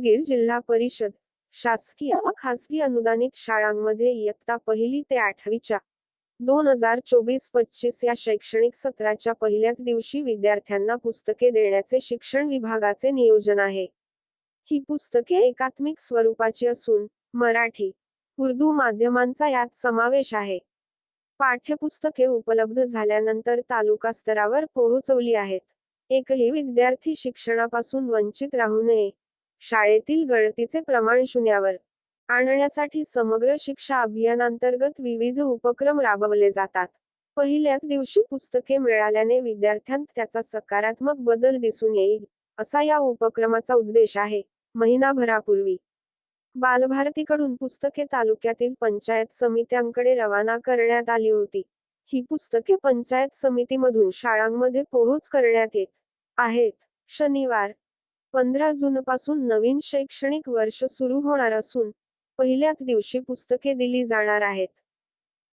जिल्हा परिषद शासकीय खासगी अनुदानित शाळांमध्ये इयत्ता पहिली ते आठवीच्या दोन हजार चोवीस पच्चीस या शैक्षणिक सत्राच्या पहिल्याच दिवशी विद्यार्थ्यांना पुस्तके देण्याचे शिक्षण विभागाचे नियोजन आहे. ही पुस्तके एकात्मिक स्वरूपाची असून मराठी उर्दू माध्यमांचा यात समावेश आहे. पाठ्यपुस्तके उपलब्ध झाल्यानंतर तालुका स्तरावर पोहोचवली आहेत. एकही विद्यार्थी शिक्षणापासून वंचित राहू नये. शाळेतील गळतीचे प्रमाण शून्यावर आणण्यासाठी समग्र शिक्षा अभियानांतर्गत विविध उपक्रम राबवले जातात. पहिल्याच दिवशी पुस्तके मिळाल्याने विद्यार्थ्यांत त्याचा सकारात्मक बदल दिसून येईल असा या उपक्रमाचा उद्देश आहे. महिनाभरापूर्वी बालभारतीकडून पुस्तके तालुक्यातील पंचायत समित्यांकडे रवाना करण्यात आली होती. ही पुस्तके पंचायत समितीमधून शाळांमध्ये पोहोच करण्यात येत आहेत. शनिवार पंधरा जून पासून नवीन शैक्षणिक वर्ष सुरू होणार असून पहिल्याच दिवशी पुस्तके दिली जाणार आहेत.